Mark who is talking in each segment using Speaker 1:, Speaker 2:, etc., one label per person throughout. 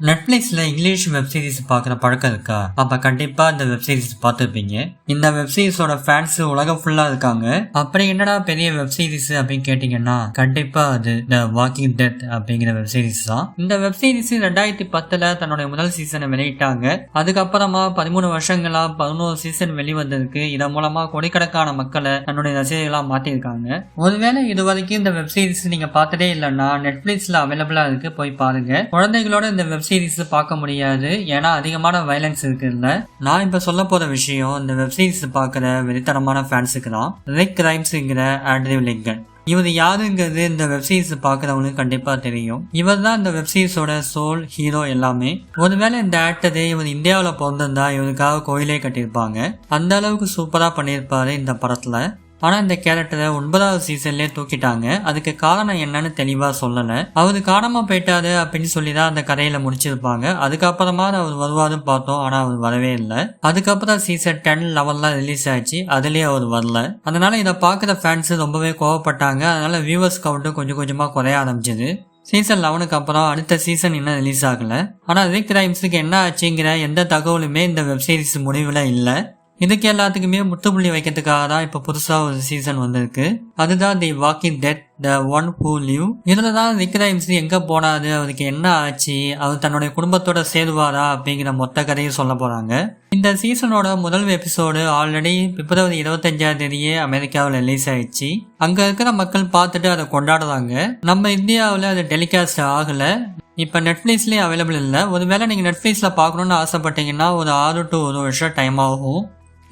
Speaker 1: நெட்ஃப்ளிக்ஸில் English web series பார்க்குற பழக்கம் இருக்கா? அப்போ கண்டிப்பாக இந்த வெப் சீரிஸ் பார்த்துருப்பீங்க. இந்த வெப் சீரிஸோட ஃபேன்ஸ் உலகம் ஃபுல்லாக இருக்காங்க. அப்படி என்னடா பெரிய வெப் சீரிஸ் அப்படின்னு கேட்டிங்கன்னா கண்டிப்பாக அது த வாக்கிங் டெத் அப்படிங்கிற வெப் சீரிஸ் தான். இந்த வெப் சீரிஸ் ரெண்டாயிரத்தி பத்தில் தன்னுடைய முதல் சீசனை வெளியிட்டாங்க. அதுக்கப்புறமா பதிமூணு வருஷங்களா பதினோரு சீசன் வெளிவந்ததுக்கு இதன் மூலமாக கோடிக்கணக்கான மக்களை தன்னுடைய ரசிகர்களாக மாற்றிருக்காங்க ஒருவேளை இது வரைக்கும் இந்த வெப் சீரிஸ் நீங்கள் பார்த்ததே இல்லைன்னா நெட்ஃப்ளிக்ஸில் அவைலபிளாக இருக்குது போய் பாருங்கள் குழந்தைகளோட இந்த வெப் சீரிஸ் பார்க்க முடியாது. ஏன்னா அதிகமான வயலன்ஸ் இருக்குல்ல. நான் இப்போ சொல்ல போகிற விஷயம் இந்த வெப் சீரிஸ் பார்க்குற வெளித்தனமான ஃபேன்ஸுக்கு தான் ரிக் ரைம்ஸுங்கிற ஆண்ட்ரிவ் லிங்கன் இவர் யாருங்கிறது இந்த வெப்சீரிஸ் பார்க்குறவங்களுக்கு கண்டிப்பாக தெரியும். இவர் தான் இந்த வெப்சீரிஸோட சோல் ஹீரோ எல்லாமே. ஒருவேளை இந்த ஆக்டரு இவர் இந்தியாவில் பிறந்திருந்தா இவருக்காக கோயிலே கட்டியிருப்பாங்க. அந்த அளவுக்கு சூப்பராக பண்ணியிருப்பாரு இந்த படத்தில். ஆனால் இந்த கேரக்டரை ஒன்பதாவது சீசன்லேயே தூக்கிட்டாங்க. அதுக்கு காரணம் என்னன்னு தெளிவாக சொல்லலை. அவர் காணாமல் போயிட்டாரு அப்படின்னு சொல்லி தான் அந்த கதையில் முடிச்சிருப்பாங்க. அதுக்கப்புறமா அவர் வருவாருன்னு பார்த்தோம். ஆனால் அவர் வரவே இல்லை. அதுக்கப்புறம் சீசன் டென் லெவல்லாம் ரிலீஸ் ஆச்சு அதுலேயே அவர் வரல. அதனால இதை பார்க்குற ஃபேன்ஸ் ரொம்பவே கோவப்பட்டாங்க. அதனால வியூவர்ஸ் கவுண்ட்டும் கொஞ்சம் கொஞ்சமாக குறைய ஆரம்பிச்சது. சீசன் லெவனுக்கு அப்புறம் அடுத்த சீசன் இன்னும் ரிலீஸ் ஆகலை. ஆனால் ரிக் ரைம்ஸுக்கு என்ன ஆச்சுங்கிற எந்த தகவலுமே இந்த வெப்சீரிஸ் முடிவில் இல்லை. இதுக்கு எல்லாத்துக்குமே முற்றுப்புள்ளி வைக்கிறதுக்காக தான் இப்போ புதுசாக ஒரு சீசன் வந்திருக்கு. அதுதான் the walking dead the one who live இதில் தான் ரைம்ஸ் எங்கே போனாரு அவருக்கு என்ன ஆச்சு அவர் தன்னுடைய குடும்பத்தோட சேருவாரா அப்படிங்கிற மொத்த கதையும் சொல்ல போகிறாங்க இந்த சீசனோட முதல் எபிசோடு ஆல்ரெடி பிப்ரவரி இருபத்தஞ்சாம் தேதியே அமெரிக்காவில் ரிலீஸ் ஆயிடுச்சு. அங்கே இருக்கிற மக்கள் பார்த்துட்டு அதை கொண்டாடுறாங்க. நம்ம இந்தியாவில் அது டெலிகாஸ்ட் ஆகலை. இப்போ நெட்ஃப்ளிக்ஸ்லேயே அவைலபிள் இல்லை. ஒருவேளை நீங்கள் நெட்ஃப்ளிக்ஸில் பார்க்கணுன்னு ஆசைப்பட்டீங்கன்னா ஒரு ஆறு டு ஒரு வருஷம் டைம் ஆகும்.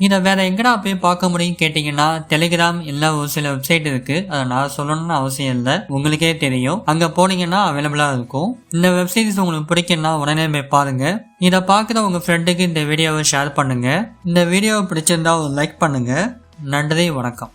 Speaker 1: இதை வேற எங்கடா போய் பார்க்க முடியும் கேட்டிங்கன்னா டெலிகிராம் இல்லை ஒரு சில வெப்சைட் இருக்கு. அதை நான் சொல்லணும்னு அவசியம் இல்லை. உங்களுக்கே தெரியும். அங்கே போனீங்கன்னா அவைலபிளாக இருக்கும். இந்த வெப்சைட்ஸ் உங்களுக்கு பிடிக்குன்னா உடனே போய் பாருங்க. இதை பார்க்குற உங்கள் ஃப்ரெண்டுக்கு இந்த வீடியோவை ஷேர் பண்ணுங்க. இந்த வீடியோவை பிடிச்சிருந்தா ஒரு லைக் பண்ணுங்க. நன்றி வணக்கம்.